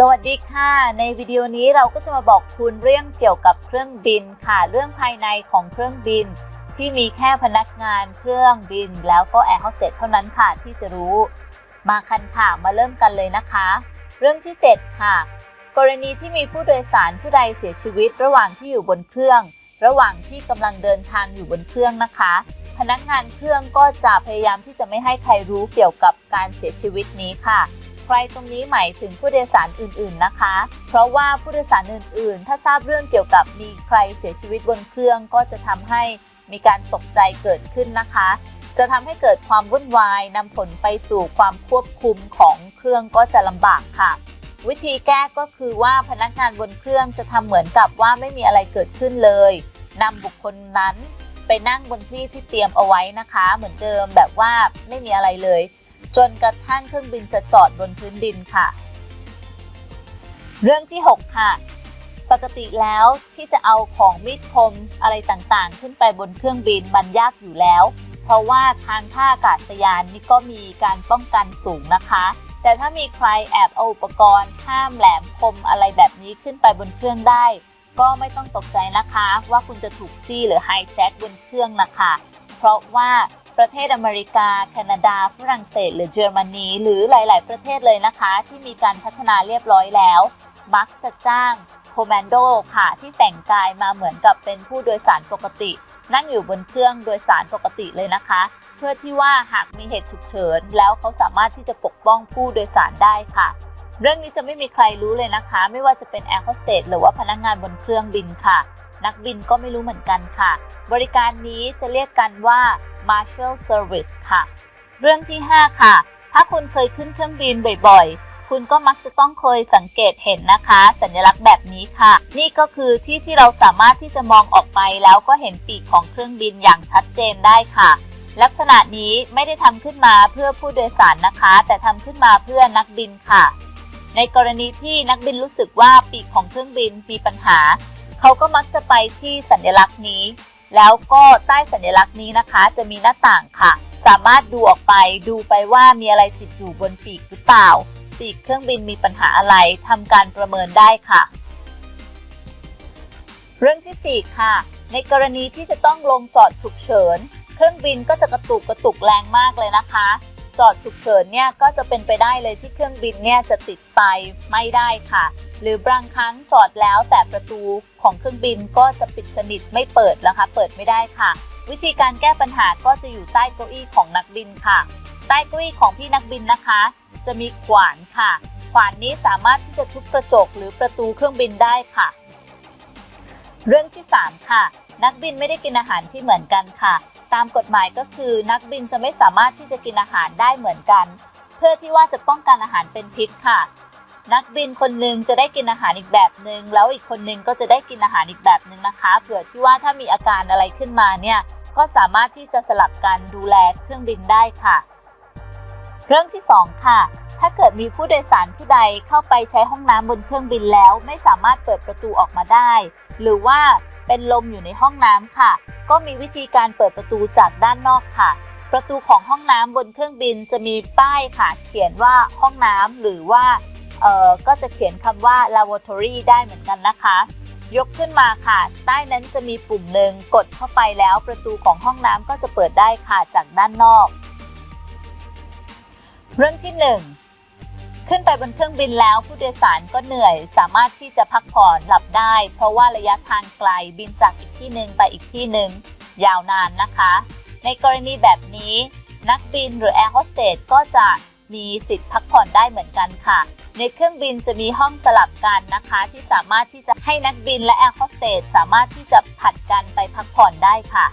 สวัสดีค่ะ ในวิดีโอนี้เราก็จะมาบอกคุณเรื่องเกี่ยวกับเครื่องบินค่ะ เรื่องภายในของเครื่องบิน ที่มีแค่พนักงานเครื่องบิน แล้วก็แอร์โฮสเตสเท่านั้นค่ะที่จะรู้ มาคันค่ะมาเริ่มกันเลยนะคะ เรื่องที่ 7 ค่ะ กรณีที่มีผู้โดยสารผู้ใดเสียชีวิต ระหว่างที่อยู่บนเครื่อง ระหว่างที่กำลังเดินทางอยู่บนเครื่องนะคะ พนักงานเครื่องก็จะพยายามที่จะไม่ให้ใครรู้เกี่ยวกับการเสียชีวิตนี้ค่ะ ใครตรงนี้หมายถึงผู้โดยสารอื่นๆนะคะ เพราะว่าผู้โดยสารอื่นๆ ถ้าทราบเรื่องเกี่ยวกับมีใครเสียชีวิตบนเครื่องก็จะทำให้มีการตกใจเกิดขึ้นนะคะ จะทำให้เกิดความวุ่นวายนำผลไปสู่ความควบคุมของเครื่องก็จะลำบากค่ะ วิธีแก้ก็คือว่าพนักงานบนเครื่องจะทำเหมือนกับว่าไม่มีอะไรเกิดขึ้นเลยนำบุคคลนั้นไปนั่งบนที่ที่เตรียมเอาไว้นะคะ เหมือนเดิมแบบว่าไม่มีอะไรเลย จนกระทั่งเครื่องบินจะจอดบนพื้นดินค่ะ เรื่องที่ 6 ค่ะ ปกติแล้วที่จะเอาของมีดคมอะไรต่างๆ ขึ้นไปบนเครื่องบินมันยากอยู่แล้ว เพราะว่าทางท่าอากาศยานนี่ก็มีการป้องกันสูงนะคะ แต่ถ้ามีใครแอบเอาอุปกรณ์ห้ามแหลมคมอะไรแบบนี้ขึ้นไปบนเครื่องได้ ก็ไม่ต้องตกใจนะคะ ว่าคุณจะถูกจี้หรือไฮแจ็คบนเครื่องนะคะ เพราะว่า ประเทศอเมริกา แคนาดา ฝรั่งเศส หรือเยอรมนี หรือหลาย ๆ ประเทศเลยนะคะ ที่มีการพัฒนาเรียบร้อยแล้ว มักจะจ้างโคมนโดค่ะที่แต่งกายมาเหมือนกับเป็นผู้โดยสารปกติ นั่งอยู่บนเครื่องโดยสารปกติเลยนะคะ เพื่อที่ว่าหากมีเหตุฉุกเฉิน แล้วเขาสามารถที่จะปกป้องผู้โดยสารได้ค่ะ เรื่องนี้จะไม่มีใครรู้เลยนะคะ ไม่ว่าจะเป็นแอร์โฮสเตสหรือว่าพนักงานบนเครื่องบินค่ะ นักบินก็ไม่รู้เหมือนกันค่ะ บริการนี้จะเรียกกันว่า Marshal Service ค่ะ เรื่องที่ 5 ค่ะ ถ้าคุณเคยขึ้นเครื่องบินบ่อยๆ คุณก็มักจะต้องเคยสังเกตเห็นนะคะ สัญลักษณ์แบบนี้ค่ะ นี่ก็คือที่ที่เราสามารถที่จะมองออกไปแล้วก็เห็นปีกของเครื่องบินอย่างชัดเจนได้ค่ะลักษณะนี้ไม่ได้ทำขึ้นมาเพื่อผู้โดยสารนะคะ แต่ทำขึ้นมาเพื่อนักบินค่ะ ในกรณีที่นักบินรู้สึกว่าปีกของเครื่องบินมีปัญหา เขาก็มักจะไปที่สัญลักษณ์นี้ แล้วก็ใต้สัญลักษณ์นี้นะคะจะมีหน้าต่างค่ะ สามารถดูออกไปดูไปว่ามีอะไรติดอยู่บนปีกหรือเปล่า ปีกเครื่องบินมีปัญหาอะไรทำการประเมินได้ค่ะ เรื่องที่ 4 ค่ะ ในกรณีที่จะต้องลงจอดฉุกเฉิน เครื่องบินก็จะกระตุกกระตุกแรงมากเลยนะคะ จอดฉุกเฉินเนี่ยก็จะเป็นไปได้เลยที่เครื่องบินเนี่ยจะติดไฟไม่ได้ค่ะ หรือบางครั้งจอดแล้วแต่ประตูของเครื่องบินก็จะปิดสนิทไม่เปิดนะคะ เปิดไม่ได้ค่ะ วิธีการแก้ปัญหาก็จะอยู่ใต้เก้าอี้ของนักบินค่ะ ใต้เก้าอี้ของพี่นักบินนะคะ จะมีขวานค่ะ ขวานนี้สามารถที่จะทุบกระจกหรือประตูเครื่องบินได้ค่ะ เรื่องที่ 3 ค่ะ นักบินไม่ได้กินอาหารที่เหมือนกันค่ะ ตามกฎหมายก็คือนักบินจะไม่สามารถที่จะกินอาหารได้เหมือนกัน เพื่อที่ว่าจะป้องกันอาหารเป็นพิษค่ะ นักบินคนหนึ่งจะได้กินอาหารอีกแบบหนึ่งแล้วอีกคนหนึ่งก็จะได้กินอาหารอีกแบบหนึ่งนะคะ เผื่อที่ว่าถ้ามีอาการอะไรขึ้นมาเนี่ยก็สามารถที่จะสลับกันดูแลเครื่องบินได้ค่ะ เรื่องที่ 2 ค่ะ ถ้าเกิดมีผู้โดยสารผู้ใดเข้าไปใช้ห้องน้ำบนเครื่องบินแล้ว ไม่สามารถเปิดประตูออกมาได้ หรือว่า เป็นลมอยู่ในห้องน้ำค่ะ ก็มีวิธีการเปิดประตูจากด้านนอกค่ะ ประตูของห้องน้ำบนเครื่องบินจะมีป้ายค่ะ เขียนว่าห้องน้ำหรือว่าเอ่อก็จะเขียนคำว่า lavatory ได้เหมือนกันนะคะ ยกขึ้นมาค่ะ ใต้นั้นจะมีปุ่มหนึ่งกดเข้าไปแล้ว ประตูของห้องน้ำก็จะเปิดได้ค่ะจากด้านนอก เรื่องที่ 1 ขึ้นไปบนเครื่องบินแล้วผู้โดยสารก็เหนื่อย สามารถที่จะพักผ่อนหลับได้ เพราะว่าระยะทางไกลบินจากอีกที่หนึ่งไปอีกที่หนึ่งยาวนานนะคะ ในกรณีแบบนี้ นักบินหรือแอร์โฮสเตสก็จะมีสิทธิ์พักผ่อนได้เหมือนกันค่ะ ในเครื่องบินจะมีห้องสลับกันนะคะ ที่สามารถที่จะให้นักบินและแอร์โฮสเตสสามารถที่จะผัดกันไปพักผ่อนได้ค่ะ